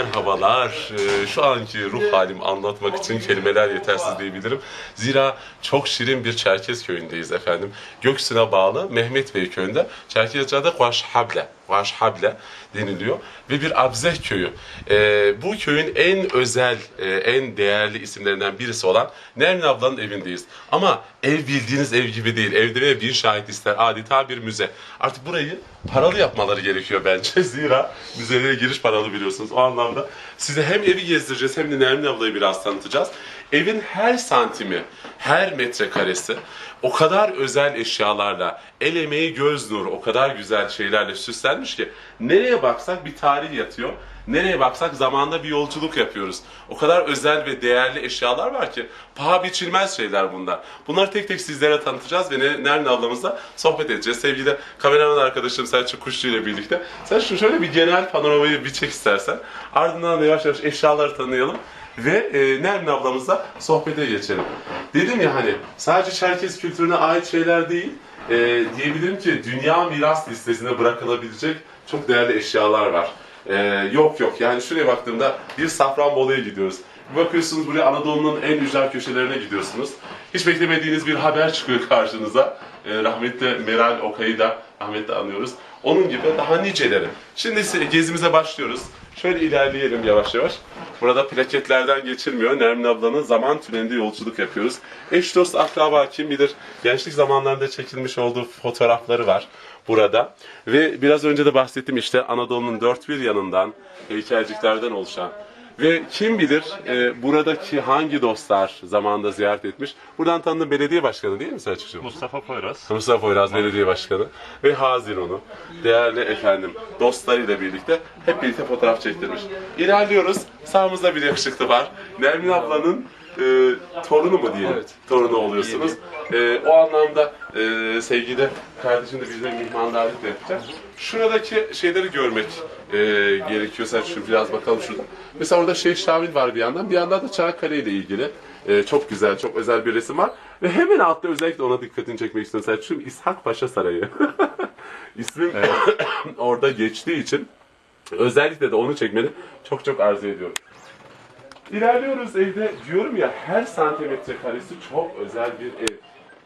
Merhabalar. Ee, Şu anki ruh halimi anlatmak için kelimeler yetersiz diyebilirim. Zira çok şirin bir Çerkez köyündeyiz efendim. Göksin'e bağlı Mehmet Bey köyünde. Çerkezce'de Kuaşhable deniliyor. Ve bir Abzeh köyü. Ee, bu köyün en özel, e, en değerli isimlerinden birisi olan Nermin ablanın evindeyiz. Ama ev bildiğiniz ev gibi değil. Evde ve bir şahit ister. Adeta bir müze. Artık burayı paralı yapmaları gerekiyor bence. Zira müzelere giriş paralı biliyorsunuz. O anlamda size hem evi gezdireceğiz hem de Nermin ablayı biraz tanıtacağız. Evin her santimi, her metrekaresi o kadar özel eşyalarla, el emeği göz nuru, o kadar güzel şeylerle süslenmiş ki nereye baksak bir tarih yatıyor. Nereye baksak zamanda bir yolculuk yapıyoruz. O kadar özel ve değerli eşyalar var ki paha biçilmez şeyler bunlar. Bunları tek tek sizlere tanıtacağız ve Ne- Nermin ablamızla sohbet edeceğiz. Sevgili kameraman arkadaşım Selçuk Kuşçu ile birlikte. Sen şu şöyle bir genel panoramayı bir çek istersen. Ardından da yavaş yavaş eşyaları tanıyalım ve e, Nermin ablamızla sohbete geçelim. Dedim ya hani sadece Çerkez kültürüne ait şeyler değil, e, diyebilirim ki dünya miras listesine bırakılabilecek çok değerli eşyalar var. E, yok yok yani şuraya baktığımda bir Safranbolu'ya gidiyoruz. Bakıyorsunuz buraya Anadolu'nun en ücra köşelerine gidiyorsunuz. Hiç beklemediğiniz bir haber çıkıyor karşınıza. E, rahmetli Meral Okay'ı da rahmetle anıyoruz. Onun gibi daha niceleri. Şimdi gezimize başlıyoruz. Şöyle ilerleyelim yavaş yavaş. Burada plaketlerden geçilmiyor. Nermin ablanın zaman tünelinde yolculuk yapıyoruz. Eş dost akraba kim bilir gençlik zamanlarında çekilmiş olduğu fotoğrafları var burada. Ve biraz önce de bahsettim işte Anadolu'nun dört bir yanından heykelciklerden oluşan ve kim bilir e, buradaki hangi dostlar zamanında ziyaret etmiş. Buradan tanıdığım belediye başkanı değil mi Selçukcuğum? Mustafa Poyraz. Mustafa Poyraz Belediye Başkanı ve Haziran'ı değerli efendim dostlarıyla birlikte hep birlikte fotoğraf çektirmiş. İlerliyoruz. Sağımızda bir yakışıklı var. Nermin ablanın e, torunu mu diyelim? Torunu oluyorsunuz. E, o anlamda e, sevgili kardeşim de bize mihmandarlık da yapacak. Şuradaki şeyleri görmek e, gerekiyor. Sen şu biraz bakalım şurada. Mesela orada Şeyh Şamil var bir yandan. Bir yandan da Çanakkale ile ilgili. e, çok güzel, çok özel bir resim var. Ve hemen altta özellikle ona dikkatini çekmek istiyorum. Selçuk'um İshak Paşa Sarayı. İsmim orada geçtiği için özellikle de onu çekmeni çok çok arzu ediyorum. İlerliyoruz evde. Diyorum ya her santimetre karesi çok özel bir ev.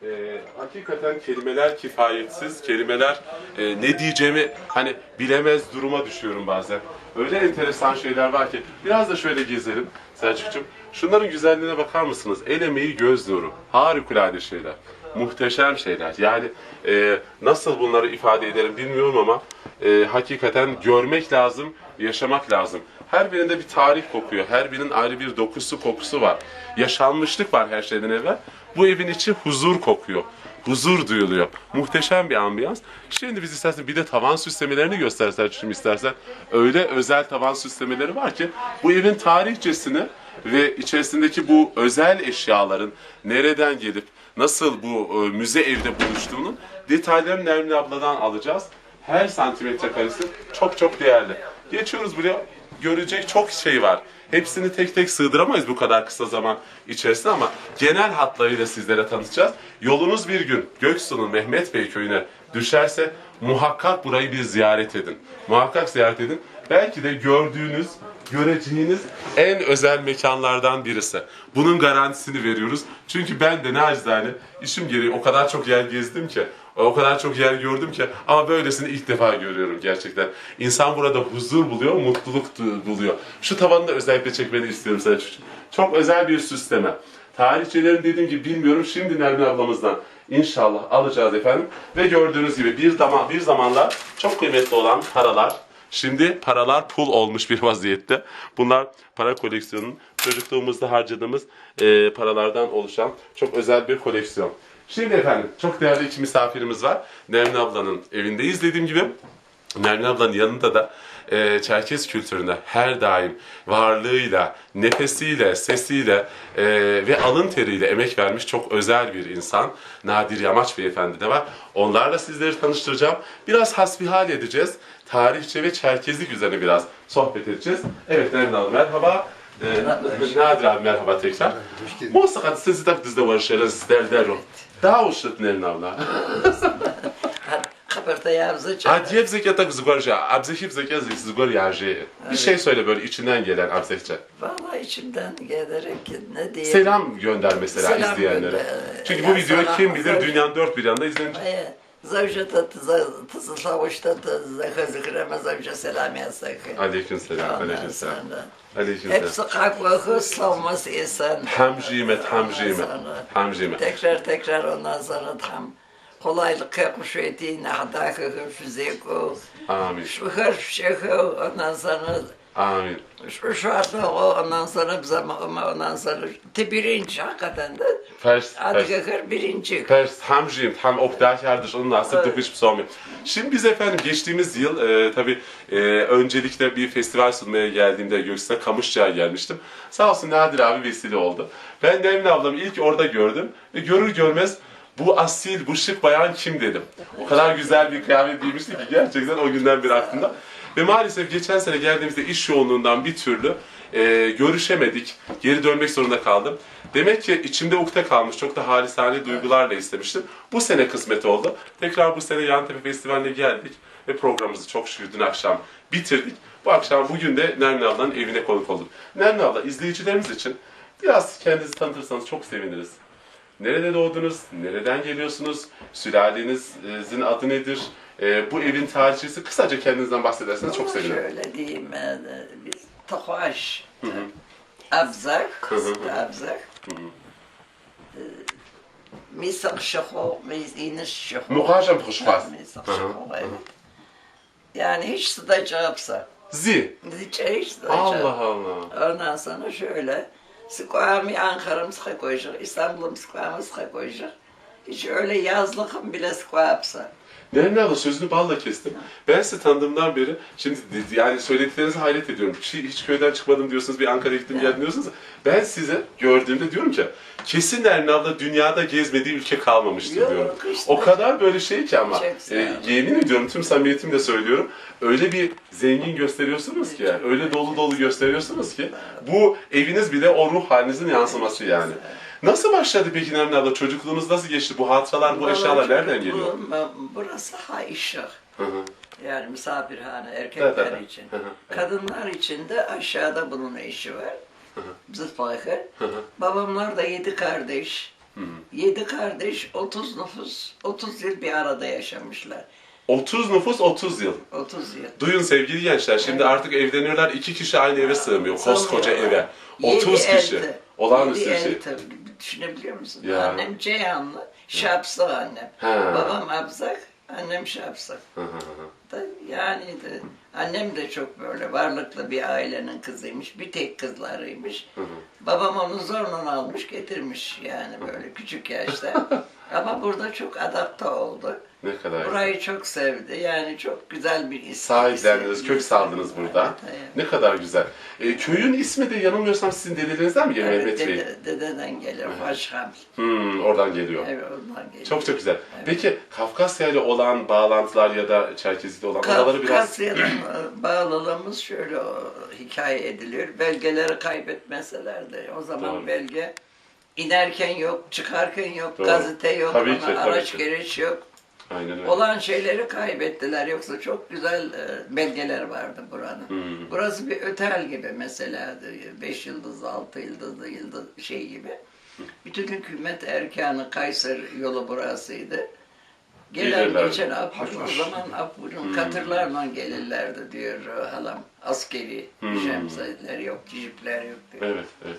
Ee, hakikaten kelimeler kifayetsiz, kelimeler e, ne diyeceğimi hani bilemez duruma düşüyorum bazen. Öyle enteresan şeyler var ki biraz da şöyle gezelim Selçuk'cum. Şunların güzelliğine bakar mısınız? El emeği göz nuru. Harikulade şeyler. Muhteşem şeyler. Yani e, nasıl bunları ifade ederim bilmiyorum ama e, hakikaten görmek lazım, yaşamak lazım. Her birinde bir tarih kokuyor. Her birinin ayrı bir dokusu, kokusu var. Yaşanmışlık var her şeyden evvel. Bu evin içi huzur kokuyor. Huzur duyuluyor. Muhteşem bir ambiyans. Şimdi biz istersen bir de tavan süslemelerini göstersen şimdi istersen. Öyle özel tavan süslemeleri var ki bu evin tarihçesini ve içerisindeki bu özel eşyaların nereden gelip nasıl bu e, müze evde buluştuğunun detaylarını Nermin abladan alacağız. Her santimetre karesi çok çok değerli. Geçiyoruz buraya. Görecek çok şey var. Hepsini tek tek sığdıramayız bu kadar kısa zaman içerisinde ama genel hatlarıyla sizlere tanıtacağız. Yolunuz bir gün Göksu'nun Mehmet Bey köyüne düşerse muhakkak burayı bir ziyaret edin. Muhakkak ziyaret edin. Belki de gördüğünüz, göreceğiniz en özel mekanlardan birisi. Bunun garantisini veriyoruz. Çünkü ben de nacizane işim gereği o kadar çok yer gezdim ki, o kadar çok yer gördüm ki ama böylesini ilk defa görüyorum gerçekten. İnsan burada huzur buluyor, mutluluk buluyor. Şu tavanı da özellikle çekmeni istiyorum Selçuk'cum. Çok özel bir süsleme. Tarihçelerin dediğim gibi bilmiyorum. Şimdi Nermin ablamızdan inşallah alacağız efendim. Ve gördüğünüz gibi bir zaman bir zamanlar çok kıymetli olan paralar Şimdi paralar pul olmuş bir vaziyette. Bunlar para koleksiyonunun çocukluğumuzda harcadığımız e, paralardan oluşan çok özel bir koleksiyon. Şimdi efendim çok değerli iki misafirimiz var. Nermin ablanın evindeyiz dediğim gibi. Nermin ablanın yanında da e, Çerkez kültürüne her daim varlığıyla, nefesiyle, sesiyle e, ve alın teriyle emek vermiş çok özel bir insan. Nadir Yamaç Beyefendi de var. Onlarla sizleri tanıştıracağım. Biraz hasbihal edeceğiz. Tarihçe ve Çerkezlik üzerine biraz sohbet edeceğiz. Evet Nermin Hanım merhaba. Ee, Nadir abi merhaba tekrar. Musa kad sizi tak dizde var şeyler sizler der o. Daha hoşnut Nermin abla. ortaya avzı Ha diye tak zgorja, abzehip zeka zgor yaje. Bir şey söyle böyle içinden gelen abzehçe. Vallahi içimden gelerek ne diyeyim. Selam gönder mesela Selam izleyenlere. gönder. Çünkü Ya bu videoyu sana- kim bilir dünyanın dört bir yanında izlenecek. Zawsze to, to, za- to zostałoś, to, to zachodzę krema, zawsze selam yasak. Aleykümselam. Aleykümselam. Hep Aleykümselam. sokak ve hız savunması insan. Hem jimet, hem jimet, hem jimet. Tekrar tekrar ondan sonra tam kolaylık yapmış ettiğin ahlakı hıfzeko. Amin. Şu hırfşeko ondan sonra Amin. şu şartla ondan sonra bize ondan sonra te birinci hakikaten de Fers, adı fers. kakır birinci. Pers, hamjim, ham obdakardır, onun nasip Evet. dıkış psomi. Şimdi biz efendim geçtiğimiz yıl e, tabii e, öncelikle bir festival sunmaya geldiğimde Göksu'na Kamışçı'ya gelmiştim. Sağ olsun Nadir abi vesile oldu. Ben Nevin ablamı ilk orada gördüm ve görür görmez bu asil, bu şık bayan kim dedim. O kadar güzel bir kıyafet giymişti ki gerçekten o günden beri aklımda. Ve maalesef geçen sene geldiğimizde iş yoğunluğundan bir türlü e, görüşemedik. Geri dönmek zorunda kaldım. Demek ki içimde ukde kalmış. Çok da halisane duygularla istemiştim. Bu sene kısmet oldu. Tekrar bu sene Yantepe Festivali'ne geldik. Ve programımızı çok şükür dün akşam bitirdik. Bu akşam bugün de Nermin ablanın evine konuk olduk. Nermin abla izleyicilerimiz için biraz kendinizi tanıtırsanız çok seviniriz. Nerede doğdunuz? Nereden geliyorsunuz? Sülalenizin adı nedir? Ee, bu evin tarihçesi kısaca kendinizden bahsederseniz çok sevinirim. Şöyle diyeyim, e, biz Tofaş, Abzak. Abzak, Şaho. Muhaşem hoşfaz. Misak Hı hı, Şaho, evet. Yani hiç sıdacaksa, Zi. hiç hiç sıdacak. Allah Allah. Ondan sonra şöyle, Sıkvami Ankara'm sıkı koyacak, İstanbul'um sıkvamı sıkı koyacak. Hiç öyle yazlıkım bile yapsa. Nermin abla sözünü balla kestim. Ben sizi tanıdığımdan beri, şimdi yani söylediklerinize hayret ediyorum. Hiç, hiç köyden çıkmadım diyorsunuz, bir Ankara'ya gittim geldim diyorsunuz. Ben size gördüğümde diyorum ki, kesin Nermin abla dünyada gezmediği ülke kalmamıştır Yok, diyorum. işte. O kadar böyle şey ki ama, e, yemin ediyorum tüm samimiyetimle söylüyorum, öyle bir zengin gösteriyorsunuz ki, öyle dolu dolu gösteriyorsunuz ki, bu eviniz bile o ruh halinizin yansıması yani. Nasıl başladı peki Nermin abla? Çocukluğunuz nasıl geçti? Bu hatıralar, bu eşyalar Vallahi nereden çocuk- geliyor? bu- Burası haişik. Hı hı. Yani misafirhane Evet, erkekler evet. için. Hı hı. Kadınlar için de aşağıda bunun işi var. Zıfakır. Babamlar da yedi kardeş. Yedi kardeş, 30 nüfus, 30 yıl bir arada yaşamışlar. 30 nüfus 30 yıl. 30 yıl. Duyun sevgili gençler şimdi artık evleniyorlar iki kişi aynı eve sığmıyor. Koskoca eve. 30 Yedi kişi. elti. Olağanüstü bir şey. Düşünebiliyor musun? Ya. Annem Ceyhanlı, Şapsı annem. Ha. Babam Abzak, annem Şapsı. Hı hı hı. Da yani de, annem de çok böyle varlıklı bir ailenin kızıymış. Bir tek kızlarıymış. Babam onu zorla almış getirmiş yani böyle küçük yaşta. Ama burada çok adapte oldu. Ne kadar güzel. Burayı çok sevdi. Yani çok güzel bir isim. Sahiplendiniz, kök saldınız burada. Evet, evet. Ne kadar güzel. E, köyün ismi de yanılmıyorsam sizin dedelerinizden mi geliyor Evet, Mehmet Bey? dede, dededen gelir. Başkan. Hmm, oradan geliyor. Evet, ondan geliyor. Çok çok güzel. Peki Kafkasya ile olan bağlantılar ya da Çerkezik'te olan oraları biraz... Kafkasya'dan bağlılığımız şöyle o, hikaye ediliyor. Belgeleri kaybetmeseler de o zaman Doğru. belge inerken yok, çıkarken yok, Doğru. gazete yok, Tabii ki, tabii araç ki. gereç yok. Aynen öyle. Olan şeyleri kaybettiler. Yoksa çok güzel e, belgeler vardı buranın. Hmm. Burası bir otel gibi mesela. Beş yıldızlı, altı yıldızlı, yıldız şey gibi. Bütün hükümet erkanı Kayseri yolu burasıydı. Gelen geçen Afur, o zaman Afur'un katırlarla gelirlerdi diyor halam. Askeri Hmm. şemsiyeler yok, jipler yok diyor. Evet, evet.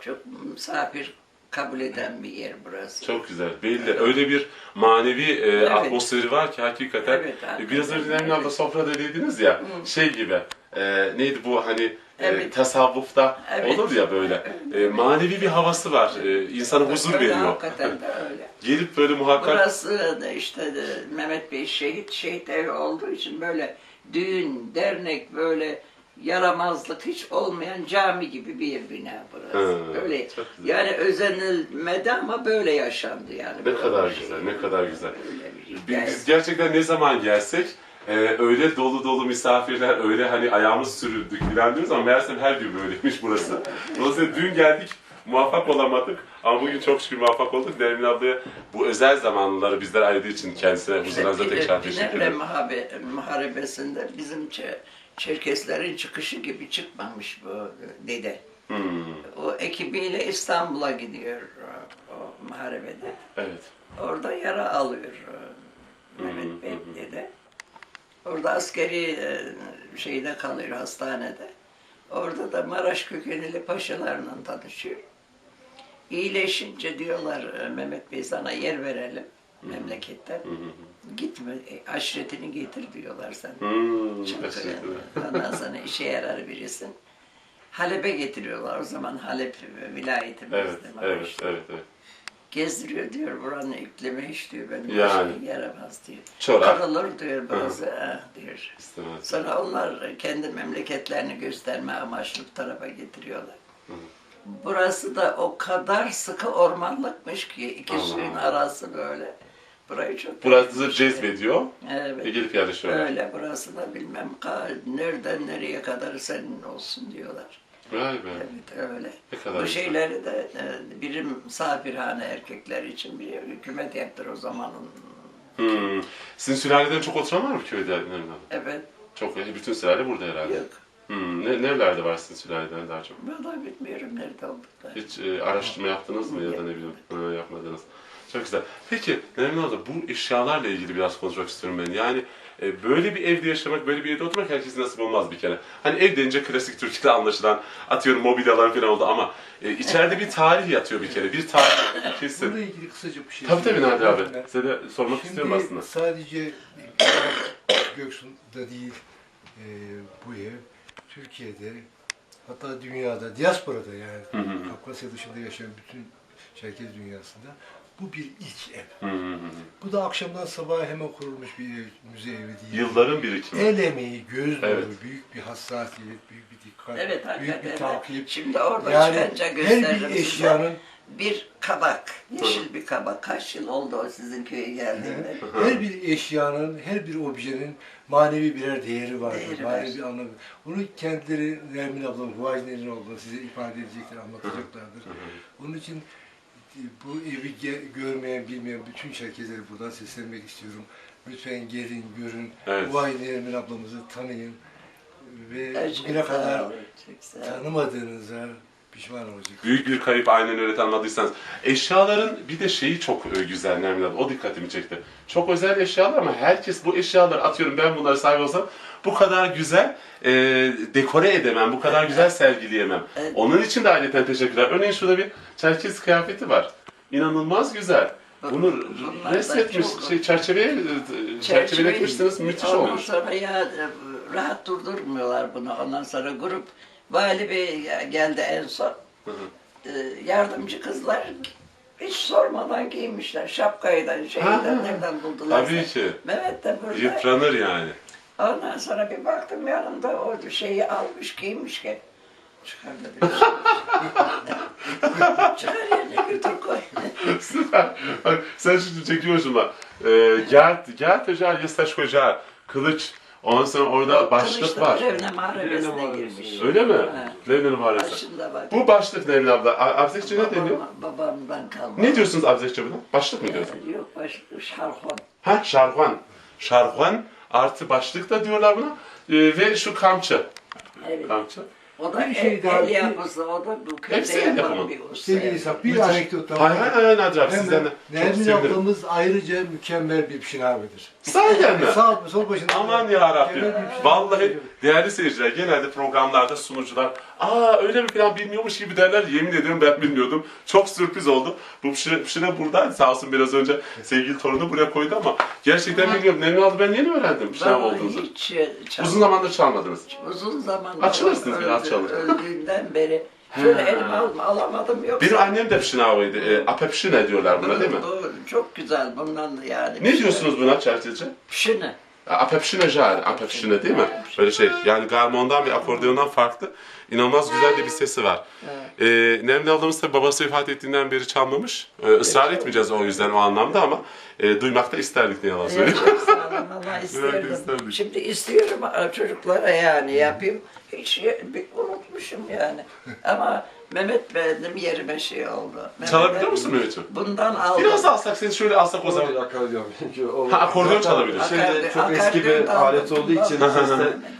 Çok misafir kabul eden bir yer burası. Çok güzel. Belli. Öyle bir manevi e, Evet. atmosferi var ki hakikaten. Evet, E, hakikaten. Biraz önce Nermin abla sofrada dediniz ya, şey gibi, e, neydi bu hani e, Evet. tasavvufta Evet. olur ya böyle. E, manevi bir havası var. E, insana huzur Öyle, veriyor. Hakikaten de öyle. Gelip böyle muhakkak Burası da işte de Mehmet Bey şehit, şehit evi olduğu için böyle düğün, dernek böyle yaramazlık hiç olmayan cami gibi bir bina burası. Hı, Öyle çok güzel. yani özenilmedi ama böyle yaşandı yani. ne Böyle kadar bir şey. güzel, ne kadar güzel. Öyle bir Biz, hikaye. biz gerçekten ne zaman gelsek e, öyle dolu dolu misafirler, öyle hani ayağımız sürüldük diyoruz ama meğersem her gün böyleymiş burası. Dolayısıyla dün geldik, muvaffak olamadık. Ama bugün çok şükür muvaffak olduk. Nermin ablaya bu özel zamanları bizler ayırdığı için kendisine huzurlarınıza tekrar teşekkür ederim. muhabe, muharebesinde bizim Çe- Çerkeslerin çıkışı gibi çıkmamış bu dede. Hmm, O ekibiyle İstanbul'a gidiyor o, muharebede. evet. Orada yara alıyor e, Mehmet Bey dede. Orada askeri e, şeyde kalıyor hastanede. Orada da Maraş kökenli paşalarla tanışıyor. İyileşince diyorlar e, Mehmet Bey sana yer verelim memleketten. Gitme e, aşiretini getir diyorlar sen. Hmm, teşekkürler. ondan sonra işe yarar birisin. Halep'e getiriyorlar o zaman Halep vilayetimizde Evet, evet, Maraş'ta. evet, evet. Gezdiriyor diyor buranın iklimi hiç diyor benim Yani. başıma yaramaz diyor. Çorak. Karılır diyor bazı ah diyor. İstemez. Sonra onlar kendi memleketlerini gösterme amaçlı bu tarafa getiriyorlar. Burası da o kadar sıkı ormanlıkmış ki iki Allah suyun arası böyle. Burayı çok Burası cezbediyor Evet. ve gelip yerleşiyorlar. Öyle burası da bilmem nereden nereye kadar senin olsun diyorlar. Vay be. Evet öyle. Ne kadar Bu güzel. şeyleri de e, birim misafirhane erkekler için bir hükümet yaptır o zamanın. Hmm. Sizin sülaleden çok oturan var mı abla? Evet. Çok, e, bütün sülale burada herhalde. Yok. Hmm. Ne, nerelerde var sizin sülaleden daha çok? Vallahi bilmiyorum nerede oldukları. Hiç e, araştırma yaptınız mı ya da ne bileyim ha, yapmadınız. Çok güzel. Peki Nermin abla bu eşyalarla ilgili biraz konuşmak istiyorum ben. Yani e, böyle bir evde yaşamak, böyle bir evde oturmak herkesin nasip olmaz bir kere. Hani ev denince klasik Türkiye'de anlaşılan atıyorum mobilyalar falan oldu ama e, içeride bir tarih yatıyor bir kere. Bir tarih kesin. Bununla ilgili kısaca bir şey Tabii tabii söyleyeyim. Nadir abi. Size de sormak istiyorum Şimdi aslında. sadece Göksu'da değil e, bu ev Türkiye'de hatta dünyada, diasporada yani hı. Kafkasya dışında yaşayan bütün Çerkez dünyasında bu bir ilk ev. Hı hı hı. Bu da akşamdan sabaha hemen kurulmuş bir ev, müze evi değil. Yılların birikimi. El emeği, göz nuru, Evet. büyük bir hassasiyet, büyük bir dikkat, Evet büyük bir takip. Şimdi orada Yani çıkınca her gösteririm bir size. eşyanın Bir kabak, yeşil bir kabak. Kaç yıl oldu o sizin köye geldiğinde? Her bir eşyanın, her bir objenin manevi birer değeri vardır. Değeri manevi var. bir anlamı. Bunu kendileri Nermin ablam, Huaynerin olduğunu size ifade edecekler, anlatacaklardır. Onun için bu evi görmeyen, bilmeyen bütün Çerkezleri buradan seslenmek istiyorum. Lütfen gelin, görün. Evet. Huayne Nermin ablamızı tanıyın. Ve çok bugüne kadar tanımadığınıza pişman olacaksınız. Büyük bir kayıp aynen öyle tanımadıysanız. Eşyaların bir de şeyi çok e, güzel Nermin abla. O dikkatimi çekti. Çok özel eşyalar ama herkes bu eşyaları atıyorum ben bunları sahip olsam bu kadar güzel e, dekore edemem, bu kadar güzel sergileyemem. Evet. Onun için de ayrıca teşekkürler. Örneğin şurada bir Çerkez kıyafeti var. İnanılmaz güzel. Bunu Bunlar da resmetmiş, çok- şey, çerçeveye, e, çerçeveletmişsiniz, müthiş Ondan olmuş. sonra ya e, rahat durdurmuyorlar bunu. Ondan sonra grup vali bey geldi en son. E, Yardımcı kızlar hiç sormadan giymişler. Şapkayı şeyden Ha, nereden buldular? Tabii ki. Mehmet de burada. Yıpranır yani. Ondan sonra bir baktım yanımda o şeyi almış giymiş ki. Çıkar dedi. Çıkar yerine götür koy. Süper. Bak sen şimdi çekiyorsun bak. Ee, Gert, Gert Hoca, Yestaş Hoca, Kılıç. Ondan sonra orada başlık Kılıçlı var. Revne Mahrebesi'ne girmiş. Öyle mi? Muharresi. Başında bak. Bu başlık Nevin abla. A- Abzekçe ne deniyor? Babam- Babamdan kalma. Ne diyorsunuz Abzekçe buna? Başlık mı diyorsun? Yok başlık şarkon. Ha şarhuan. Şarhuan artı başlık da diyorlar buna. Ee, ve şu kamçı. Evet. Kamçı. O da Bir şey el, daha- el yapısı, o da bu köyde Hepsi el yapımı. yapan bir usta. Sevgili İshak, bir Müthiş. anekdot daha. Hay hay hay Nadir abi sizden de Hemen çok Nermin sevinirim. ablamız ayrıca mükemmel bir pişinabedir. Sahiden mi? Sağ sol başında. Aman ya Rabbim. Bir. Vallahi değerli seyirciler genelde programlarda sunucular aa öyle mi falan bilmiyormuş gibi derler. Yemin ediyorum ben bilmiyordum. Çok sürpriz oldu. Bu pişire, pişire buradaydı sağ olsun biraz önce sevgili torunu buraya koydu ama gerçekten bilmiyorum. Nermin abla ben yeni öğrendim Vallahi olduğunuzu. hiç e, çal- Uzun zamandır çalmadınız. uzun zaman Açılırsınız biraz çalın. Öldüğünden beri şöyle elime alma, alamadım yok. Benim annem de pişinavıydı. E, apepşine diyorlar buna değil mi? Bu çok güzel bundan yani. Ne diyorsunuz buna çerçevece? Pişini. Apepşine jar, apepşine değil mi? Böyle şey, yani garmondan ve akordeondan farklı. İnanılmaz güzel de bir sesi var. Ee, Nermin ablamız tabii babası vefat ettiğinden beri çalmamış. Ee, ısrar etmeyeceğiz o yüzden o anlamda ama e, duymak da isterdik ne yalan söyleyeyim. İsterdim. isterdik. Şimdi istiyorum ha, çocuklara yani yapayım. Hiç bir unutmuşum yani. Ama Mehmet benim yerime şey oldu. Mehmet Çalabiliyor musun Mehmet'ciğim? Bundan aldım. Biraz daha alsak seni şöyle alsak o zaman. akordeon. Çünkü o Ha, akordeon çalabilir. Şeyde çok eski bir alet olduğu için seste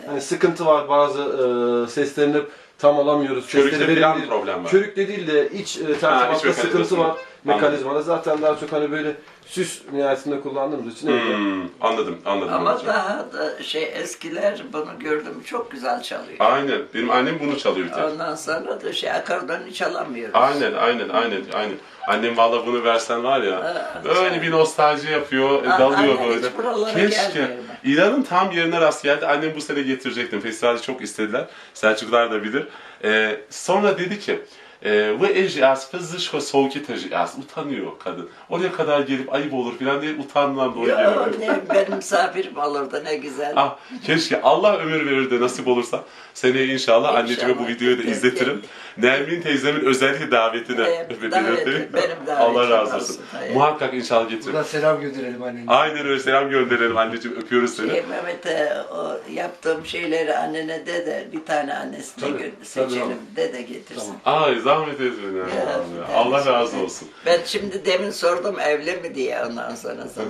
hani sıkıntı var. Bazı e, seslerini tam alamıyoruz. Körükte Sesleri verimli- problem var. Körükte değil de iç e, iç tertibatta sıkıntı var. Mekanizmada zaten daha çok hani böyle süs nihayetinde kullandığımız için öyle. Hmm, anladım, anladım. Ama Mehmet'ciğim. daha da şey eskiler bunu gördüm çok güzel çalıyor. Aynen, benim annem bunu çalıyor bir tek. Ondan sonra da şey akordeonu çalamıyoruz. Aynen, aynen, aynen, aynen. Annem valla bunu versen var ya, Ha, böyle bir nostalji yapıyor, Ha, dalıyor aynen, böyle. hiç buralara Keşke. İran'ın tam yerine rast geldi. Annem bu sene getirecektim. Festivalde çok istediler. Selçuklar da bilir. Ee, sonra dedi ki, e, ve ejias fızışko soğuki tejias. Utanıyor kadın. Oraya kadar gelip ayıp olur falan diye utandılar doğru Ya, gelemedim. ne, benim misafirim olurdu ne güzel. Ah keşke Allah ömür verir de nasip olursa seneye inşallah, anneciğime bu İnşallah. videoyu da izletirim. Nermin teyzemin özellikle davetine Evet, daveti, benim davetim Allah razı olsun. olsun. Muhakkak inşallah getirin. Buradan selam gönderelim annene. Aynen öyle selam gönderelim anneciğim öpüyoruz seni. Şey, Mehmet'e o yaptığım şeyleri annene de de bir tane annesine Tabii, gö- tabii seçelim oğlum. de de getirsin. Ay zahmet etmeyin. ya. Ya, Allah razı olsun. Ben şimdi demin sordum evli mi diye ondan sonra sana.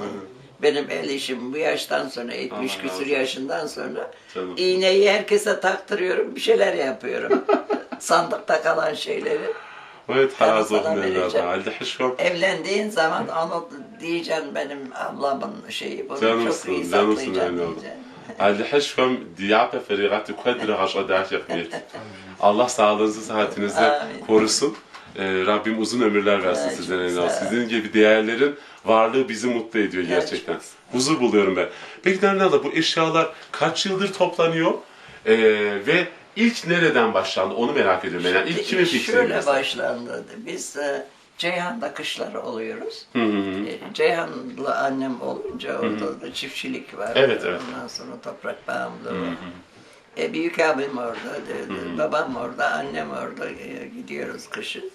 Benim el işim bu yaştan sonra 70 Allah razı küsur yaşından sonra Canım. iğneyi herkese taktırıyorum bir şeyler yapıyorum. Sandıkta kalan şeyleri. Evet razı olsun. Evlendiğin zaman onu diyeceksin benim ablamın şeyi. Bunu çok iyi saklayacaksın diyeceksin. Halde hışkom diyate ferigati kadri haşa dert yakmiyet. Allah sağlığınızı, sıhhatinizi korusun. Ee, Rabbim uzun ömürler versin Evet, sağ ol. Sizin gibi değerlerin varlığı bizi mutlu ediyor gerçekten. çok Huzur buluyorum ben. Peki abla bu eşyalar kaç yıldır toplanıyor? Ee, ve ilk nereden başlandı onu merak ediyorum. Yani ilk kimin fikri? Şöyle başlandı. Biz e, Ceyhan'da kışları oluyoruz. Hı hı hı. E, Ceyhan'la annem olunca orada da çiftçilik var. Evet, evet. Ondan sonra toprak bağımlı var. E, büyük abim orada, de- de- babam orada, annem orada e, gidiyoruz kışın.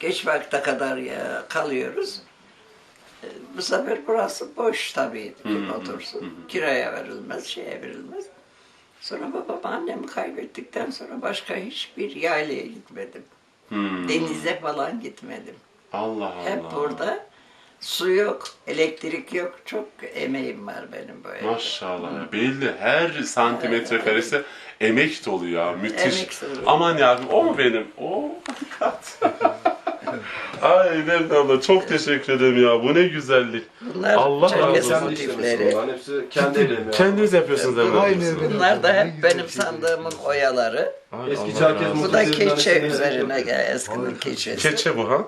Geç vakte kadar ya, kalıyoruz. E, bu sefer burası boş tabii. Kim otursun. Kiraya verilmez, şeye verilmez. Sonra babam annemi kaybettikten sonra başka hiçbir yaylaya gitmedim. Hmm. Denize falan gitmedim. Allah Allah. Hep burada. Su yok, elektrik yok. Çok emeğim var benim evde. Maşallah. Belli. Her santimetre karesi emek dolu ya. Müthiş. Emek dolu. Aman yavrum o mu benim? O kat. Ay Nevin abla çok teşekkür ederim ya. Bu ne güzellik. Bunlar Allah razı olsun. Motifleri. bunların hepsi kendi ellerimle. Kendiniz yapıyorsunuz abla. Aynen öyle. Bunlar da hep benim sandığımın oyaları. Ay, Eski Allah Çerkez. Bu da Motiflerinden keçe hepsini üzerine gel eskinin keçesi. Keçe bu ha?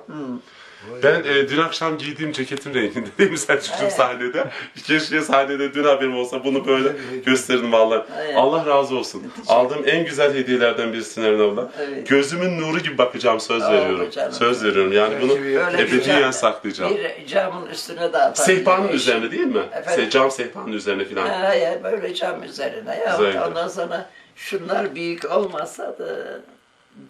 Ben e, dün akşam giydiğim ceketin renginde değil mi Selçuk'cum Evet. sahnede? Keşke sahnede dün haberim olsa bunu böyle gösterin vallahi. Evet. Allah razı olsun. Aldığım en güzel hediyelerden birisi Nermin abla. Evet. Gözümün nuru gibi bakacağım söz Aa, veriyorum. canım. Söz veriyorum yani bunu Öyle ebediyen saklayacağım. Bir camın üstüne de atar. Sehpanın üzerine değil mi? Efendim? Se- Cam sehpanın üzerine falan. Hayır böyle cam üzerine. Ya Güzeldi. ondan sonra şunlar büyük olmasa da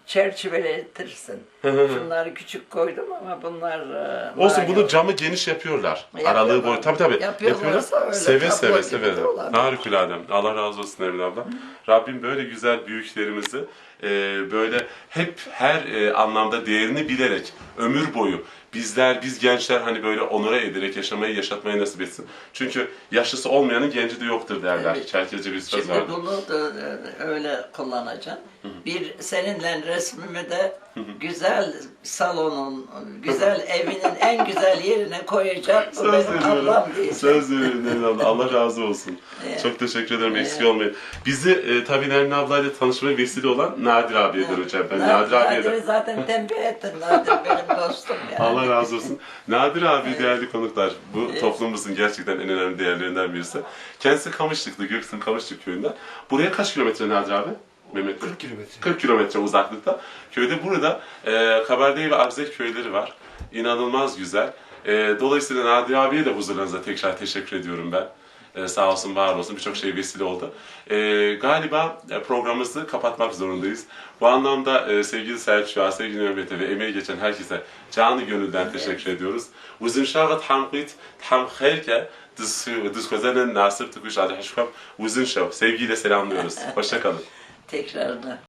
çerçeveletirsin. Şunları küçük koydum ama bunlar e, Olsun bunu camı geniş yapıyorlar. Yapıyorlar. Aralığı boy. Tabii tabii. Yapıyorlarsa öyle, Seve seve seve. Harikulade. Allah razı olsun Emine abla. Rabbim böyle güzel büyüklerimizi e, böyle hep her e, anlamda değerini bilerek ömür boyu bizler biz gençler hani böyle onura ederek yaşamayı yaşatmayı nasip etsin. Çünkü yaşlısı olmayanın genci de yoktur derler. Evet. Çerkezce bir söz Şimdi vardır. bunu da e, öyle kullanacaksın. Bir seninle resmimi de güzel salonun, güzel evinin en güzel yerine koyacağım. Bu Söz veriyorum. Söz veriyorum. Allah razı olsun. Evet. Çok teşekkür ederim. Eksik Evet. olmayın. Bizi e, tabii Nermin ablayla tanışmaya vesile olan Nadir abiye döneceğim ben. Nadir abiye de. Zaten tembih ettim. Nadir benim dostum yani. Allah razı olsun. Nadir abi değerli konuklar. Bu toplumumuzun gerçekten en önemli değerlerinden birisi. Kendisi Kamışlıklı, Göksun Kamışlık köyünden. Buraya kaç kilometre Nadir abi? Mehmet 40 kilometre. 40 kilometre uzaklıkta. Köyde burada e, Kabardey ve Abzek köyleri var. İnanılmaz güzel. E, dolayısıyla Nadir abiye de huzurlarınıza tekrar teşekkür ediyorum ben e, sağ olsun var olsun birçok şey vesile oldu. Ee, e, galiba programımızı kapatmak zorundayız. Bu anlamda e, sevgili Selçuk'a, sevgili Mehmet'e ve emeği geçen herkese canı gönülden evet. teşekkür ediyoruz. Uzun şahat hamkit, hamkherke, düzkozenen nasip tıkış adı haşkam, uzun şahat. Sevgiyle selamlıyoruz. Hoşçakalın. Tekrardan.